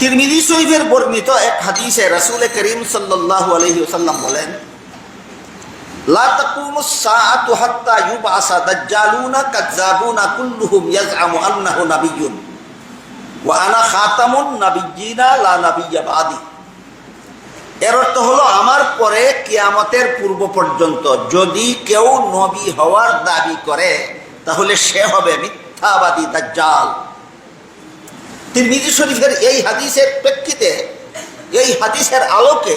তিরমিজি শরীফের বর্ণিত এক হাদিসে রাসূল করিম সাল্লাল্লাহু আলাইহি ওয়াসাল্লাম বলেন এর অর্থ হলো, আমার পরে কিয়ামতের পূর্ব পর্যন্ত যদি কেউ নবী হওয়ার দাবি করে, তাহলে সে হবে মিথ্যাবাদী দাজ্জাল। তিরমিজি শরীফের এই হাদিসের প্রেক্ষিতে, এই হাদিসের আলোকে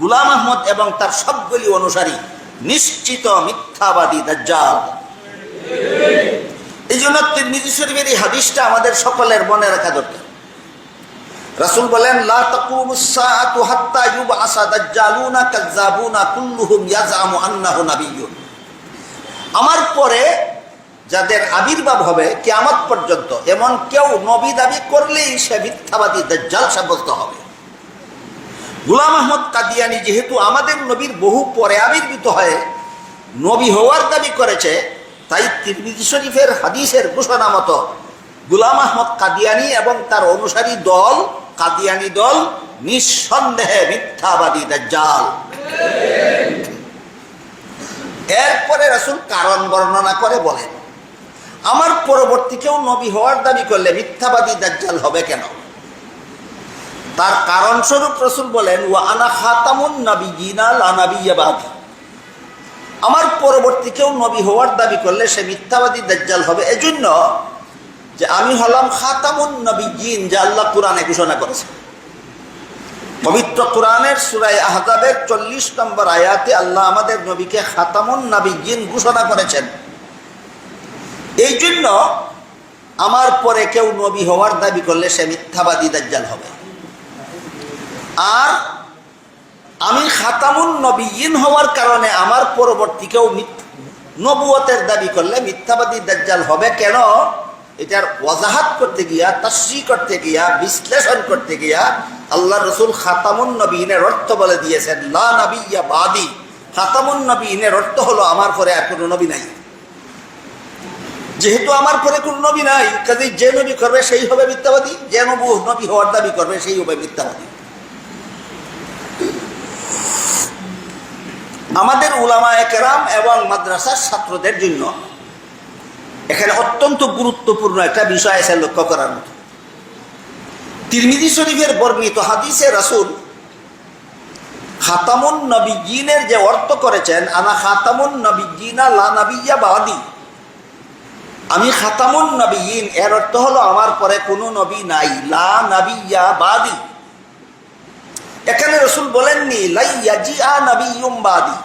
গুলাম আহমদ এবং তার সবগুলি অনুসারী নিশ্চিত মিথ্যাবাদী দাজ্জাল। এই জন্য তিরমিজি শরীফের এই হাদিসটা আমাদের সকলের মনে রাখা দরকার। রাসূল বলেন কুল্লুহুম আমার পরে যাদের আবির্ভাব হবে কিয়ামত পর্যন্ত, এমন কেউ নবী দাবি করলেই সে মিথ্যাবাদী দাজ্জাল সাব্যস্ত হবে। গুলাম আহমদ কাদিয়ানি যেহেতু আমাদের নবীর বহু পরে আবির্ভূত হয়ে নবী হওয়ার দাবি করেছে, তাই তিরমিজি শরীফের হাদিসের ঘোষণা মতো গুলাম আহমদ কাদিয়ানি এবং তার অনুসারী দল, কাদিয়ানি দল নিঃসন্দেহে মিথ্যাবাদী দাজ্জাল। এরপরে রাসূল কারণ বর্ণনা করে বলেন আমার পরবর্তী কেউ নবী হওয়ার দাবি করলে মিথ্যাবাদী দাজ্জাল হবে কেন? তার কারণ স্বরূপ রসুল বলেন, ওয়া আনা খাতামুন লা নাবিয়্যা আমার পরবর্তী কেউ নবী হওয়ার দাবি করলে সে মিথ্যাবাদী দাজ্জাল হবে। এজন্য যে আমি হলাম খাতামুন নবীন যা আল্লাহ কোরআনে ঘোষণা করেছে। পবিত্র কোরআনের সুরাই আহজাবের চল্লিশ নম্বর আয়াতে আল্লাহ আমাদের নবীকে খাতামুন নবীন ঘোষণা করেছেন। এই জন্য আমার পরে কেউ নবী হওয়ার দাবি করলে সে মিথ্যাবাদী দাজ্জাল হবে। আর আমি খাতামুন নবীন হওয়ার কারণে আমার পরবর্তী কেউ নবুয়তের দাবি করলে মিথ্যাবাদী দাজ্জাল হবে। কেন? এটার ওয়াজাহাত করতে গিয়া তাস্রি করতে গিয়া, বিশ্লেষণ করতে গিয়া আল্লাহ রসুল খাতামুন নবীনের অর্থ বলে দিয়েছেন, লা নবী বাদি। খাতামুন নবীনের অর্থ হলো, আমার পরে আর কোনো নবী নাই। যেহেতু আমার পরে কোন নবী নাই কাজে যে নবী করবে সেই হবে মিথ্যাবাদী, যে নবু নবী হওয়ার দাবি করবে সেই হবে মিথ্যাবাদী। আমাদের উলামা একরাম এবং মাদ্রাসার ছাত্রদের জন্য এখানে অত্যন্ত গুরুত্বপূর্ণ একটা বিষয় আছে লক্ষ্য করার মতো। তিরমিজি শরীফের বর্ণিত হাদিসে রাসূল খাতামুন নবীনের যে অর্থ করেছেন, আনা খাতামুন নবীনা লা নবিয়া বাদি। আমি খাতামুন নবীন, এর অর্থ হলো আমার পরে কোনো নবী নাই, লা নবিয়া বাদি। এখানে রসুল বলেননি লাইয়াজিআ নবিয়ুম বাদি।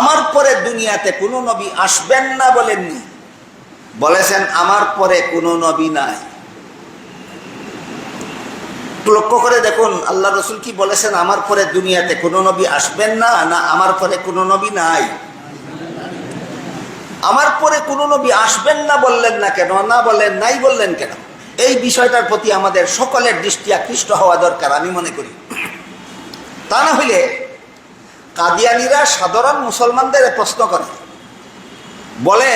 আমার পরে দুনিয়াতে কোনো নবী আসবেন না বলেননি। বলেছেন, আমার পরে কোনো নবী নাই। লক্ষ্য করে দেখুন, আল্লাহ রসুল কি বলেছেন, আমার পরে দুনিয়াতে কোনো নবী আসবেন না না আমার পরে কোনো নবী নাই। আমার পরে কোনো নবী আসবেন না বললেন না কেন, না বললেন নাই বললেন কেন? এই বিষয়টার প্রতি আমাদের সকলের দৃষ্টি আকৃষ্ট হওয়া দরকার, আমি মনে করি। তা না হইলে কাদিয়ানিরা সাধারণ মুসলমানদের প্রশ্ন করে। বলে,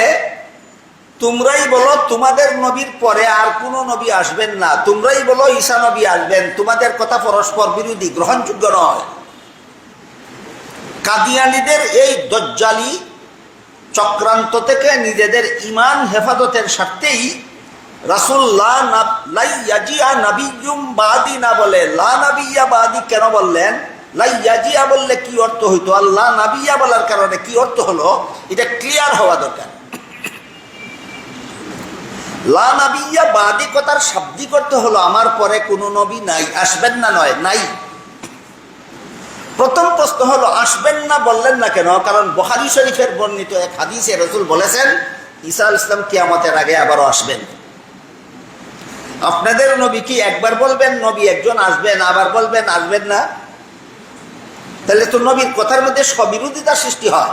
তোমরাই বলো তোমাদের নবীর পরে আর কোনো নবী আসবেন না। তোমরাই বলো ঈশা নবী আসবেন। তোমাদের কথা পরস্পর বিরোধী, গ্রহণযোগ্য নয়। কাদিয়ানিদের এই দজ্জালি চক্রান্ত থেকে নিজেদের ইমান হেফাজতের স্বার্থেই রাসুল লা না- লাইয়াজিয়া নাবিয়ুম বাদি না বলে। লা কেন বললেন? লাইয়াজিয়া বললে কি অর্থ হইতো? আল্লাহ কারণে কি অর্থ হলো? এটা ক্লিয়ার হওয়া দরকার। লা শাব্দিক অর্থ হলো, আমার পরে কোনো নবী নাই, আসবেন না নয়, নাই। প্রথম প্রশ্ন হলো, আসবেন না, বললেন না কেন? কারণ বহারি শরীফের বর্ণিত এক হাদিসে রসুল বলেছেন, ঈসা ইসলাম কিয়ামতের আগে আবারও আসবেন। আপনাদের নবী কি একবার বলবেন, নবী একজন আসবেন, আবার বলবেন, আসবেন না? তাহলে তো নবীর কথার মধ্যে স্ববিরোধিতা সৃষ্টি হয়।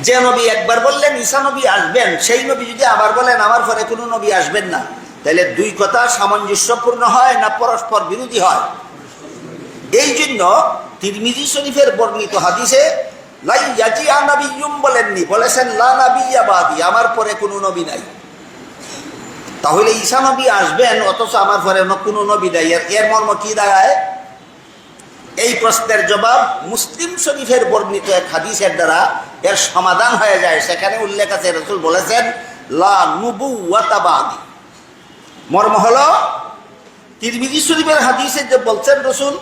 যে নবী একবার বললেন ঈশা নবী আসবেন, সেই নবী যদি আবার বলেন, আমার ঘরে কোনো নবী আসবেন না। তাহলে দুই কথা সামঞ্জস্যপূর্ণ হয় না পরস্পর বিরোধী হয়? এই জন্য তিরমিজি শরীফের বর্ণিত হাদিসে লাই ইয়াজিয়া নাবিয়ুম বলেননি, বলেছেন, লা নাবিয়া বাদি, আমার পরে কোনো নবী নাই। তাহলে ঈশা নবী আসবেন, অথচ আমার অন্য কোনো নবী নাই। এর এর মর্ম কি দাঁড়ায়? এই প্রশ্নের জবাব মুসলিম শরীফের বর্ণিত এক হাদিসের দ্বারা এর সমাধান হয়ে যায়। সেখানে উল্লেখ আছে, রসুল বলেছেন, লা নুবু ওয়াতাবাদি মর্ম হলো, তিরমিজি শরীফের হাদিসে যে বলছেন, রসুল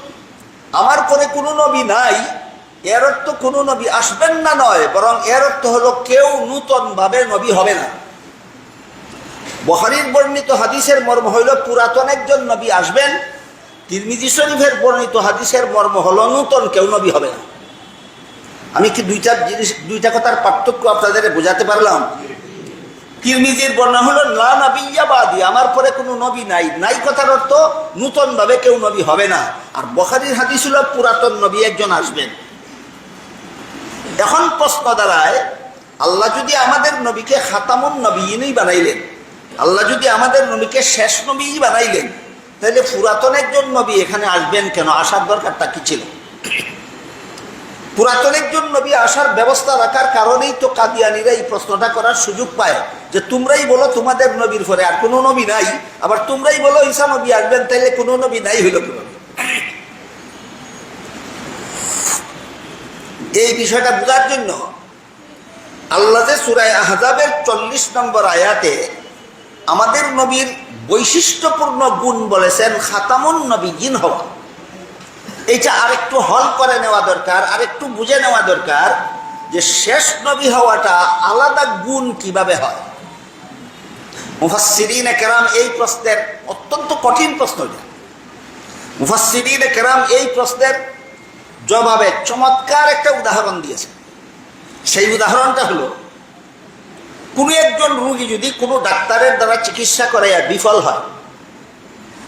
আমার পরে কোনো নবী নাই, এর অর্থ কোনো নবী আসবেন না নয়, বরং এর অর্থ হলো কেউ নূতন ভাবে নবী হবে না। বহারির বর্ণিত হাদিসের মর্ম হইল পুরাতন একজন নবী আসবেন, তিরমিজি শরীফের বর্ণিত হাদিসের মর্ম হলো নূতন কেউ নবী হবে না। আমি কি দুইটা জিনিস, দুইটা কথার পার্থক্য আপনাদের বোঝাতে পারলাম? তিরমিজির বর্ণনা হলো না নবিয়াবাদি আমার পরে কোনো নবী নাই। নাই কথার অর্থ নূতন ভাবে কেউ নবী হবে না। আর বখারির হাদিস হলো, পুরাতন নবী একজন আসবেন। এখন প্রশ্ন দাঁড়ায়, আল্লাহ যদি আমাদের নবীকে খাতামুন নবীনই বানাইলেন, আল্লাহ যদি আমাদের নবীকে শেষ নবীই বানাইলেন, তাহলে পুরাতন একজন নবী এখানে আসবেন কেন? আসার দরকারটা কি ছিল? পুরাতন একজন নবী আসার ব্যবস্থা রাখার কারণেই তো কাদিয়ানিরা এই প্রশ্নটা করার সুযোগ পায়। যে তোমরাই বলো তোমাদের নবীর পরে আর কোনো নবী নাই, আবার তোমরাই বলো ঈসা নবী আসবেন, তাইলে কোনো নবী নাই হইল কোনো এই বিষয়টা বোঝার জন্য আল্লাহ সুরায় আহজাবের চল্লিশ নম্বর আয়াতে আমাদের নবীর বৈশিষ্ট্যপূর্ণ গুণ বলেছেন, খাতামুন নবী জিন হওয়া। এইটা আরেকটু হল করে নেওয়া দরকার, আরেকটু বুঝে নেওয়া দরকার যে শেষ নবী হওয়াটা আলাদা গুণ কীভাবে হয়? মুফাসিরিন কেরাম এই প্রশ্নের অত্যন্ত কঠিন প্রশ্ন এটা। মুফাসিরিন কেরাম এই প্রশ্নের জবাবে চমৎকার একটা উদাহরণ দিয়েছে। সেই উদাহরণটা হলো, কোনো একজন রুগী যদি কোনো ডাক্তারের দ্বারা চিকিৎসা করে বিফল হয়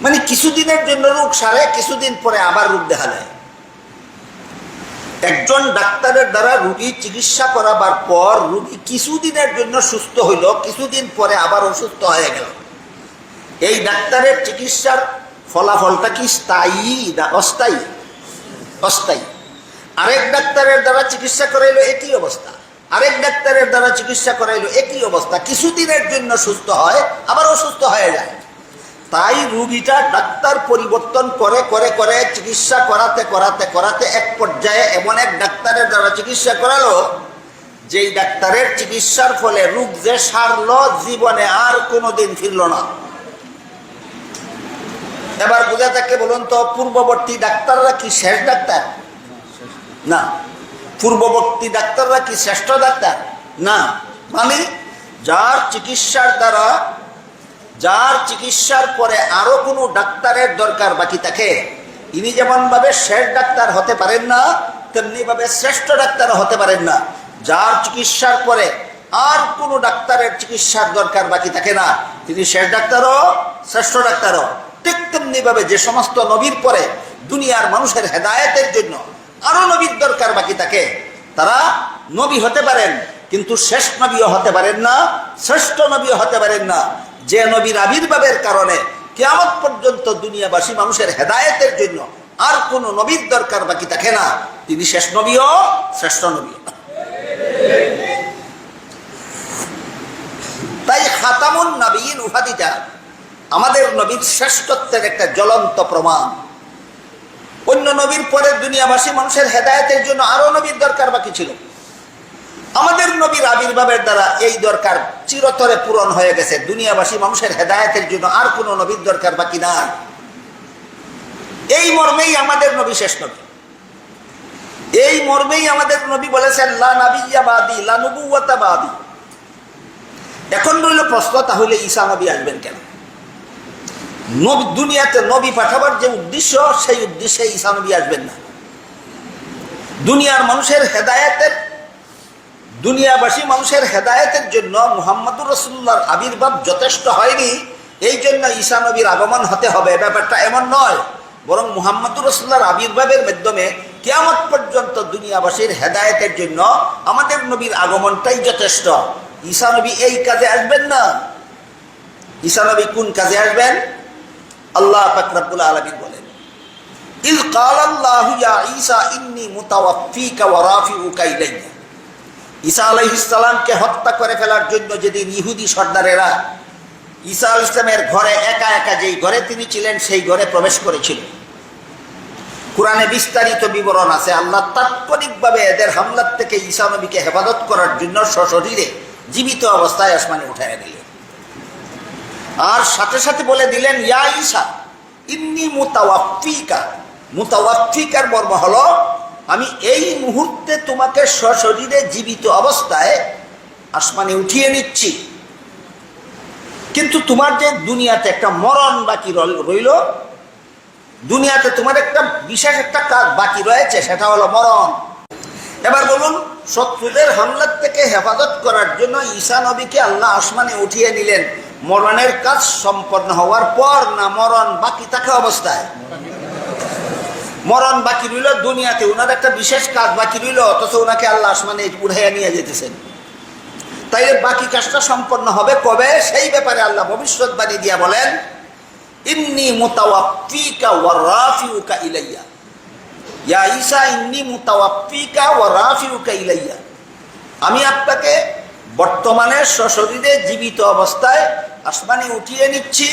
মানে কিছুদিনের জন্য রোগ সারে, কিছুদিন পরে আবার রোগ দেখা দেয়। একজন ডাক্তারের দ্বারা রুগী চিকিৎসা করাবার পর রুগী কিছুদিনের জন্য সুস্থ হইল, কিছুদিন পরে আবার অসুস্থ হয়ে গেল। এই ডাক্তারের চিকিৎসার ফলাফলটা কি? স্থায়ী না অস্থায়ী? অস্থায়ী। আরেক ডাক্তারের দ্বারা চিকিৎসা করাইলো একই অবস্থা। আরেক ডাক্তারের দ্বারা চিকিৎসা করাইলো একই অবস্থা। কিছুদিনের জন্য সুস্থ হয়, আবার অসুস্থ হয়ে যায়। তাই রুগীটা ডাক্তার পরিবর্তন করে করে করে, চিকিৎসা করাতে করাতে করাতে এক পর্যায়ে এমন এক ডাক্তারের দ্বারা চিকিৎসা করালো, যেই ডাক্তারের চিকিৎসার ফলে রোগ যে সারল, জীবনে আর কোনোদিন ফিরল না। এবার বোঝা থাকে বলুন তো, পূর্ববর্তী ডাক্তাররা কি শেষ ডাক্তার? না। পূর্ববর্তী ডাক্তাররা কি শ্রেষ্ঠ ডাক্তার? না। মানে যার চিকিৎসার দ্বারা যার চিকিৎসার পরে আরও কোনো ডাক্তারের দরকার বাকি থাকে। ইনি যেমন ভাবে শেষ ডাক্তার হতে পারেন না তেমনি ভাবে শ্রেষ্ঠ ডাক্তার হতে পারেন না। যার চিকিৎসার পরে আর কোনো ডাক্তারের চিকিৎসার দরকার বাকি থাকে না। তিনি শেষ ডাক্তারও, শ্রেষ্ঠ ডাক্তারও। ঠিক তেমনি ভাবে যে সমস্ত নবীর পরে দুনিয়ার মানুষের হেদায়তের জন্য আরও নবীর দরকার বাকি থাকে। তারা নবী হতে পারেন, কিন্তু শেষ নবীও হতে পারেন না, শ্রেষ্ঠ নবীও হতে পারেন না। যে নবীর আবির্ভাবের কারণে কেয়ামত পর্যন্ত দুনিয়াবাসী মানুষের হেদায়েতের জন্য আর কোন নবীর দরকার বাকি থাকে না। তিনি শেষ নবীও, শ্রেষ্ঠ নবী তাই খাতামুন নবীন উপাধিটা আমাদের নবীর শ্রেষ্ঠত্বের একটা জ্বলন্ত প্রমাণ। অন্য নবীর পরে দুনিয়াবাসী মানুষের হেদায়তের জন্য আরও নবীর দরকার বাকি ছিল। আমাদের নবীর আবির্ভাবের দ্বারা এই দরকার চিরতরে পূরণ হয়ে গেছে। দুনিয়াবাসী মানুষের হেদায়তের জন্য আর কোন নবীর দরকার বাকি না এই মর্মেই আমাদের নবী শেষ নবী। এই মর্মেই আমাদের নবী বলেছেন, লা নাবিয়াবাদি লা নবুয়াতাবাদি এখন রইল প্রশ্ন, তাহলে ঈসা নবী আসবেন কেন? নবী, দুনিয়াতে নবী পাঠাবার যে উদ্দেশ্য, সেই উদ্দেশ্যে ঈসা নবী আসবেন না। দুনিয়ার মানুষের হেদায়েতের দুনিয়াবাসী মানুষের হেদায়েতের জন্য মুহাম্মদুর রসুল্লাহর আবির্ভাব যথেষ্ট হয়নি, এই জন্য ঈসা নবীর আগমন হতে হবে। ব্যাপারটা এমন নয়, বরং মুহাম্মদুর রসুল্লাহর আবির্ভাবের মাধ্যমে কেয়ামত পর্যন্ত দুনিয়াবাসীর হেদায়েতের জন্য আমাদের নবীর আগমনটাই যথেষ্ট। ঈসা নবী এই কাজে আসবেন না। ঈসা নবী কোন কাজে আসবেন? আল্লাহ ফাকরাবুল আলমিন বলেন ইজ কাল আল্লাহ ঈসা, ইন্নি মুতাওয়াফিকা ওয়া রাফিউকা ইলাইয়া। ঈসা আলাইহিস সালামকে হত্যা করে ফেলার জন্য যেদিন ইহুদি সর্দারেরা ঈসা আল ইসলামের ঘরে একা একা যেই ঘরে তিনি ছিলেন, সেই ঘরে প্রবেশ করেছিল। কোরআনে বিস্তারিত বিবরণ আছে, আল্লাহ তাৎক্ষণিকভাবে এদের হামলার থেকে ঈসা নবীকে হেফাজত করার জন্য সশরীরে জীবিত অবস্থায় আসমানে উঠায় দিলেন। আর সাথে সাথে বলে দিলেন, ইয়া ঈসা, ইন্নি মুতাওয়াফিকা মুতাওয়াফিকার মর্ম হলো আমি এই মুহূর্তে তোমাকে সশরীরে জীবিত অবস্থায় আসমানে উঠিয়ে নিচ্ছি। কিন্তু তোমার যে দুনিয়াতে একটা মরণ বাকি রইল দুনিয়াতে তোমার একটা বিশেষ একটা কাজ বাকি রয়েছে, সেটা হলো মরণ। এবার বলুন, শত্রুদের হামলার থেকে হেফাজত করার জন্য ঈসা নবীকে আল্লাহ আসমানে উঠিয়ে নিলেন। মরণের কাজ সম্পন্ন হওয়ার পর না মরণ, বাকি থাকা অবস্থায়। মরণ বাকি রইল, দুনিয়াতে ওনার একটা বিশেষ কাজ বাকি রইল, অথচ ওনাকে আল্লাহ আসমানে উঠাইয়া নিয়ে যেতেছেন। তাইলে বাকি কাজটা সম্পন্ন হবে কবে? সেই ব্যাপারে আল্লাহ ভবিষ্যৎবাণী দিয়া বলেন, ইন্নি রাফিউকা ইলাইয়া। ইয়া ঈসা, ইন্নি মুতাওয়াফিকা ওয়া রাফিউকা ইলাইয়া। আমি আপনাকে বর্তমানে সশরীরে জীবিত অবস্থায় আসমানে উঠিয়ে নিচ্ছি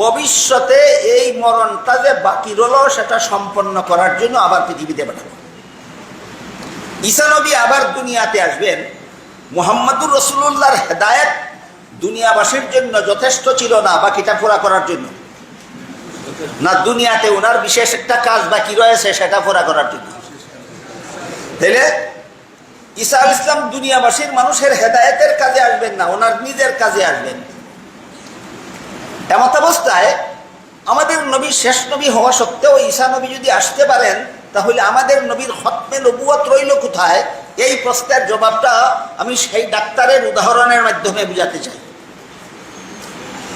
ভবিষ্যতে এই মরণটা যে বাকি রল সেটা সম্পন্ন করার জন্য আবার পৃথিবীতে পাঠাবো। ঈসা নবী আবার দুনিয়াতে আসবেন। মোহাম্মদুর রসুল্লাহর হেদায়েত দুনিয়াবাসীর জন্য যথেষ্ট ছিল না, বাকিটা পুরা করার জন্য। না দুনিয়াতে ওনার বিশেষ একটা কাজ বাকি রয়েছে, সেটা পুরা করার জন্য। তাইলে ঈসা ইসলাম দুনিয়াবাসীর মানুষের হেদায়েতের কাজে আসবেন না, ওনার নিজের কাজে আসবেন। এমত অবস্থায় আমাদের নবী, শেষ নবী হওয়া সত্ত্বেও ঈসা নবী যদি আসতে পারেন, তাহলে আমাদের নবীর হতমে নবুয়ত রইল কোথায়? এই প্রশ্নের জবাবটা আমি সেই ডাক্তারের উদাহরণের মাধ্যমে বুঝাতে চাই।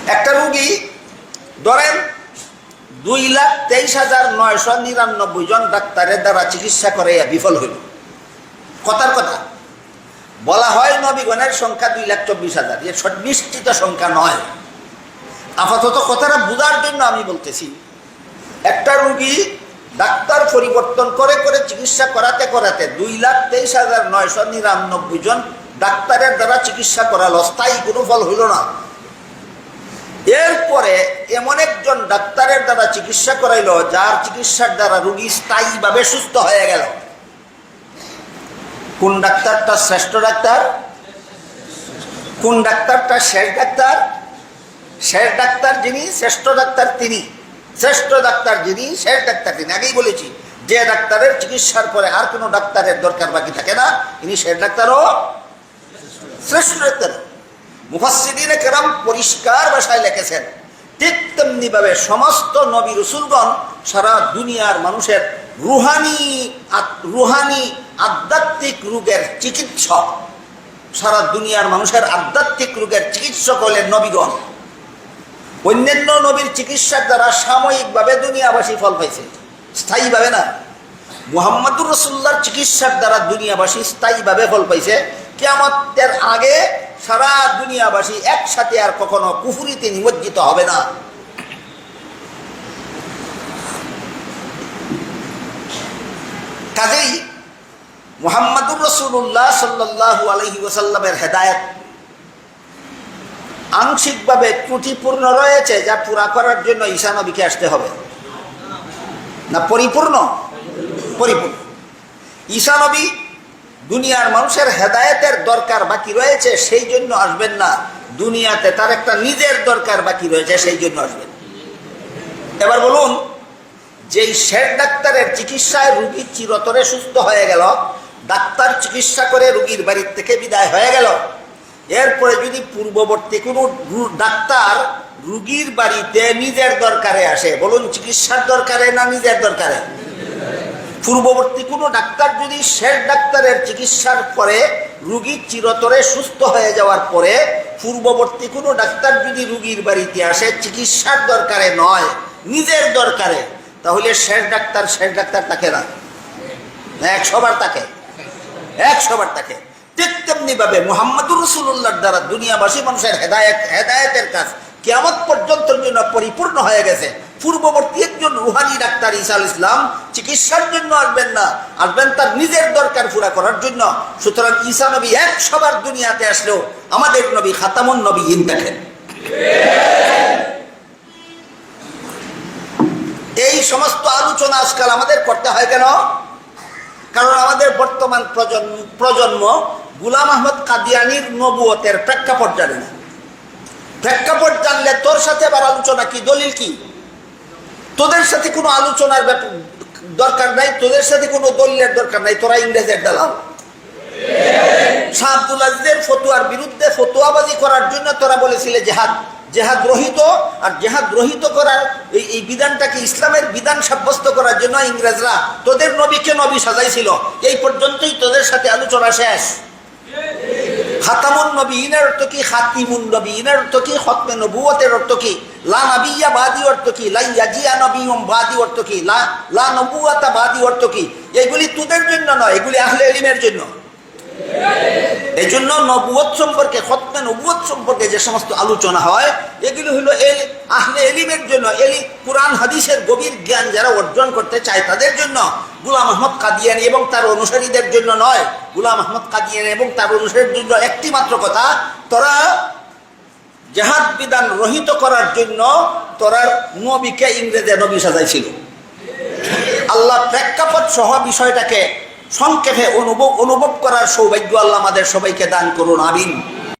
একটা রুগী, ধরেন দুই লাখ তেইশ হাজার নয়শো নিরানব্বই জন ডাক্তারের দ্বারা চিকিৎসা করে বিফল হইল। কথার কথা, বলা হয় নবীগণের সংখ্যা দুই লাখ চব্বিশ হাজার। এ নিশ্চিত সংখ্যা নয়। আপাতত কথাটা বোঝার জন্য আমি বলতেছি, একটা রুগী ডাক্তার পরিবর্তন করে করে চিকিৎসা করাতে করাতে দুই লাখ তেইশ হাজার নয়শো নিরানব্বই জন ডাক্তারের দ্বারা চিকিৎসা করালো, স্থায়ী কোনো ফল হইল না। এরপরে এমন একজন ডাক্তারের দ্বারা চিকিৎসা করাইল, যার চিকিৎসার দ্বারা রুগী স্থায়ীভাবে সুস্থ হয়ে গেল। কোন ডাক্তারটা শ্রেষ্ঠ ডাক্তার? কোন ডাক্তারটা শেষ ডাক্তার? শেষ ডাক্তার যিনি, শ্রেষ্ঠ ডাক্তার তিনি। শ্রেষ্ঠ ডাক্তার যিনি, শেষ ডাক্তার তিনি। আগেই বলেছি, যে ডাক্তারের চিকিৎসার পরে আর কোনো ডাক্তারের দরকার বাকি থাকে না, ইনি শেষ ডাক্তারও। শ্রেষ্ঠ ডাক্তার। মুফাসিদিনে কেরাম পরিষ্কার ভাষায় লিখেছেন, ঠিক তেমনিভাবে সমস্ত নবী রসুলগণ সারা দুনিয়ার মানুষের রুহানি রুহানি আধ্যাত্মিক রোগের চিকিৎসক। সারা দুনিয়ার মানুষের আধ্যাত্মিক রোগের চিকিৎসক হলেন নবীগণ। অন্যান্য নবীর চিকিৎসার দ্বারা সাময়িকভাবে দুনিয়াবাসী ফল পাইছে। স্থায়ীভাবে না। মুহাম্মদুর রসুল্লার চিকিৎসার দ্বারা দুনিয়াবাসী স্থায়ীভাবে ফল পাইছে। কেয়ামতের আগে সারা দুনিয়াবাসী একসাথে আর কখনো কুফুরিতে নিমজ্জিত হবে না। কাজেই মুহাম্মদুর রসুল্লাহ সাল্লাহ আলহি ওসাল্লামের হেদায়ত আংশিকভাবে ত্রুটিপূর্ণ রয়েছে যা পুরা করার জন্য ঈশা নবীকে আসতে হবে। না পরিপূর্ণ? পরিপূর্ণ। ঈশা নবী দুনিয়ার মানুষের হেদায়েতের দরকার বাকি রয়েছে, সেই জন্য আসবেন না। দুনিয়াতে তার একটা নিজের দরকার বাকি রয়েছে, সেই জন্য আসবেন। এবার বলুন, যেই শেষ ডাক্তারের চিকিৎসায় রুগী চিরতরে সুস্থ হয়ে গেল, ডাক্তার চিকিৎসা করে রুগীর বাড়ির থেকে বিদায় হয়ে গেল এরপরে যদি পূর্ববর্তী কোনো ডাক্তার রুগীর বাড়িতে নিজের দরকারে আসে, বলুন চিকিৎসার দরকারে না নিজের দরকারে? পূর্ববর্তী কোনো ডাক্তার যদি শেষ ডাক্তারের চিকিৎসার পরে রুগী চিরতরে সুস্থ হয়ে যাওয়ার পরে পূর্ববর্তী কোনো ডাক্তার যদি রুগীর বাড়িতে আসে, চিকিৎসার দরকারে নয়, নিজের দরকারে, তাহলে শেষ ডাক্তার শেষ ডাক্তার তাকে না, একশো বার তাকে। একশো বার তাকে। ঠিক তেমনি ভাবে মোহাম্মদুর রসুল্লাহর দ্বারা দুনিয়াবাসী মানুষের হেদায়ত, হেদায়তের কাজ কেমন পর্যন্ত জন্য পরিপূর্ণ হয়ে গেছে। পূর্ববর্তী একজন রুহানি ডাক্তার ইসাল ইসলাম চিকিৎসার জন্য আসবেন না, আসবেন তার নিজের দরকার পুরা করার জন্য। সুতরাং ঈসা নবী একশোবার দুনিয়াতে আসলেও আমাদের নবী খাতামুন নবী ইন দেখেন। এই সমস্ত আলোচনা আজকাল আমাদের করতে হয় কেন? কারণ আমাদের বর্তমান প্রজন্ম প্রজন্ম গুলাম আহমদ কাদিয়ানির নবুয়তের প্রেক্ষাপট জানে না। প্রেক্ষাপট জানলে তোর সাথে আবার আলোচনা কি? দলিল কি? তোদের সাথে কোনো আলোচনার দরকার নাই, তোদের সাথে কোনো দলিলের দরকার নাই, তোরা ইংরেজের দালাল। শাহ আজিজের ফতুয়ার বিরুদ্ধে ফতুয়াবাজি করার জন্য তোরা বলেছিলে জেহাদ। জেহাদ রহিত, আর জেহাদ রহিত করার এই এই বিধানটাকে ইসলামের বিধান সাব্যস্ত করার জন্য ইংরেজরা তোদের নবীকে নবী সাজাইছিল। এই পর্যন্তই তোদের সাথে আলোচনা শেষ। খাতামুন নবী ইনের অর্থ কি? খাতিমুন নবী ইনের অর্থ কি? খতমে নবুয়তের অর্থ কি? লা নবিয়া বাদি অর্থ কি? লা ইয়াজিয়া নবিয়ম বাদি অর্থ কি? লা লা নবুয়াতা বাদি অর্থ কি? এগুলি তোদের জন্য নয়, এগুলি আহলে এলিমের জন্য। এই জন্য নবুয়ত সম্পর্কে, খতমে নবুয়ত সম্পর্কে যে সমস্ত আলোচনা হয়, এগুলি হলো এল আহলে এলিমের জন্য, এলি কোরআন হাদিসের গভীর জ্ঞান যারা অর্জন করতে চায় তাদের জন্য। গুলাম আহমদ কাদিয়ানি এবং তার অনুসারীদের জন্য নয়। গুলাম আহমদ কাদিয়ানি এবং তার অনুসারীর জন্য একটি মাত্র কথা, তোরা জেহাদ বিধান রহিত করার জন্য তোরা নবীকে ইংরেজে নবী সাজাইছিল। আল্লাহ প্রেক্ষাপট সহ বিষয়টাকে সংক্ষেপে অনুভব অনুভব করার সৌভাগ্য আল্লাহ আমাদের সবাইকে দান করুন আমিন।